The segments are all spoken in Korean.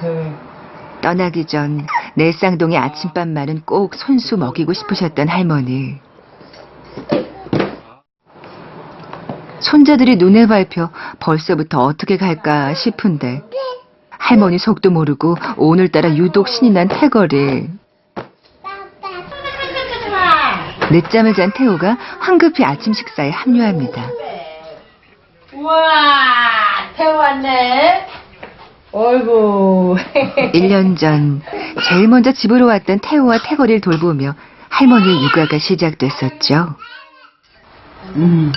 돼. 떠나기 전 내쌍동의 아침밥만은 꼭 손수 먹이고 싶으셨던 할머니. 손자들이 눈에 밟혀 벌써부터 어떻게 갈까 싶은데 할머니 속도 모르고 오늘따라 유독 신이 난 태거리. 늦잠을 잔 태호가 황급히 아침 식사에 합류합니다. 우와, 태웠네. 어이구. 1년 전 제일 먼저 집으로 왔던 태호와 태거리를 돌보며 할머니의 육아가 시작됐었죠. 음.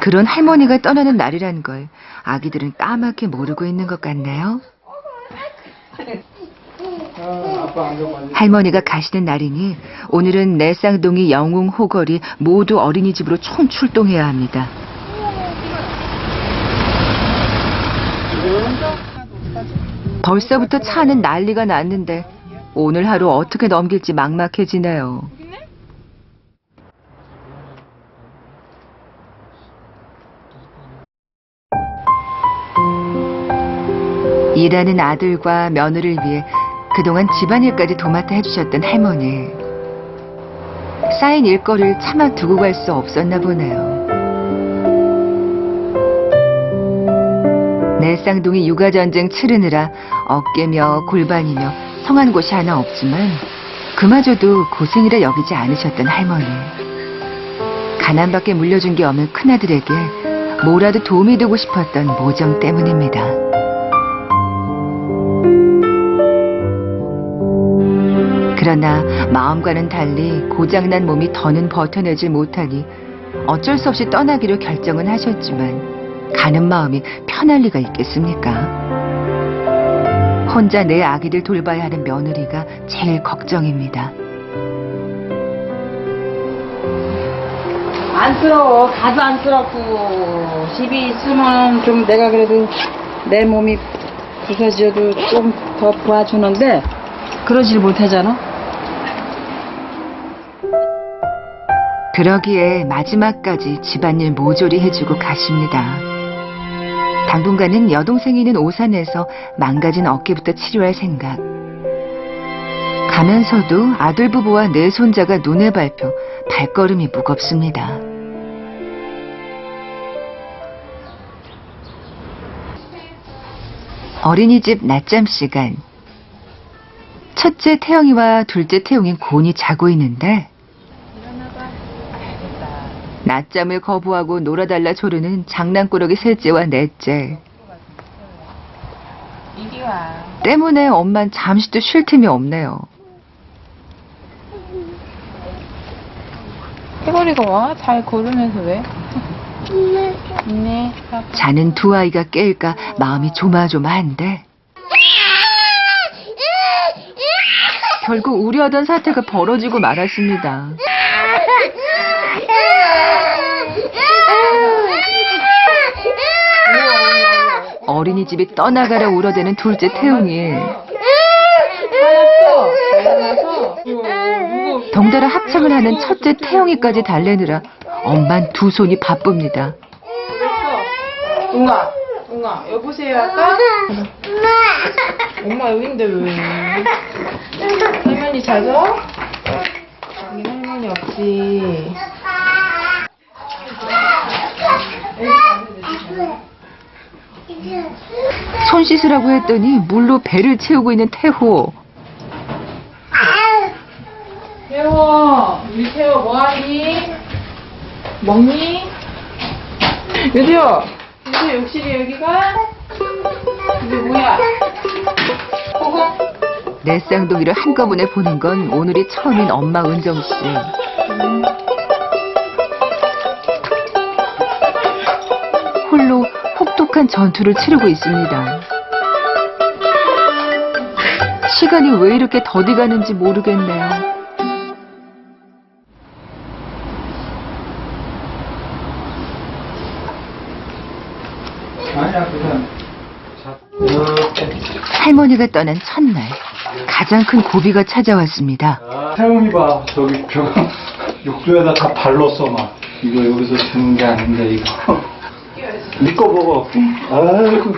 그런 할머니가 떠나는 날이란 걸 아기들은 까맣게 모르고 있는 것 같나요? 할머니가 가시는 날이니 오늘은 내쌍동이 영웅 호걸이 모두 어린이집으로 총 출동해야 합니다. 벌써부터 차는 난리가 났는데 오늘 하루 어떻게 넘길지 막막해지네요. 일하는 아들과 며느리를 위해 그동안 집안일까지 도맡아 해주셨던 할머니. 쌓인 일거리를 차마 두고 갈 수 없었나 보네요. 내 쌍둥이 육아전쟁 치르느라 어깨며 골반이며 성한 곳이 하나 없지만 그마저도 고생이라 여기지 않으셨던 할머니. 가난밖에 물려준 게 없는 큰아들에게 뭐라도 도움이 되고 싶었던 모정 때문입니다. 그러나 마음과는 달리 고장난 몸이 더는 버텨내질 못하니 어쩔 수 없이 떠나기로 결정은 하셨지만 가는 마음이 편할 리가 있겠습니까? 혼자 내 아기들 돌봐야 하는 며느리가 제일 걱정입니다. 안쓰러워. 가도 안쓰럽고. 집이 있으면 좀 내가 그래도 내 몸이 부서져도 좀 더 도와주는데, 그러질 못하잖아. 그러기에 마지막까지 집안일 모조리 해주고 가십니다. 당분간은 여동생이 있는 오산에서 망가진 어깨부터 치료할 생각. 가면서도 아들 부부와 내 손자가 눈에 밟혀 발걸음이 무겁습니다. 어린이집 낮잠 시간. 첫째 태영이와 둘째 태용인 곤이 자고 있는데 낮잠을 거부하고 놀아달라 조르는 장난꾸러기 셋째와 넷째. 때문에 엄만 잠시도 쉴 틈이 없네요. 태거리가 와? 잘 걸으면서 왜? 있네. 자는 두 아이가 깰까 마음이 조마조마한데 결국 우려하던 사태가 벌어지고 말았습니다. 어린이집이 떠나가려 울어대는 둘째 태웅이 덩달아 합창을 하는 첫째 태영이까지 달래느라 엄만 두 손이 바쁩니다. 웅아, 웅아, 여보세요 할까? 엄마 여긴데 왜? 할머니? 여기 할머니 없지. 손 씻으라고 했더니 물로 배를 채우고 있는 태호. 태워, 우리 태워 뭐하니? 먹니? 여기요. 여기 욕실이 여기가? 이게 뭐야? 호공? 내 쌍둥이를 한꺼번에 보는 건 오늘이 처음인 엄마 은정 씨. 홀로 혹독한 전투를 치르고 있습니다. 시간이 왜 이렇게 더디 가는지 모르겠네요. 할머니가 떠난 첫날 가장 큰 고비가 찾아왔습니다. 태웅이 봐, 저기 벽, 욕조에다 다 발랐어, 막. 이거 여기서 주는 게 아닌데, 이거. 니거 먹어. 아이고.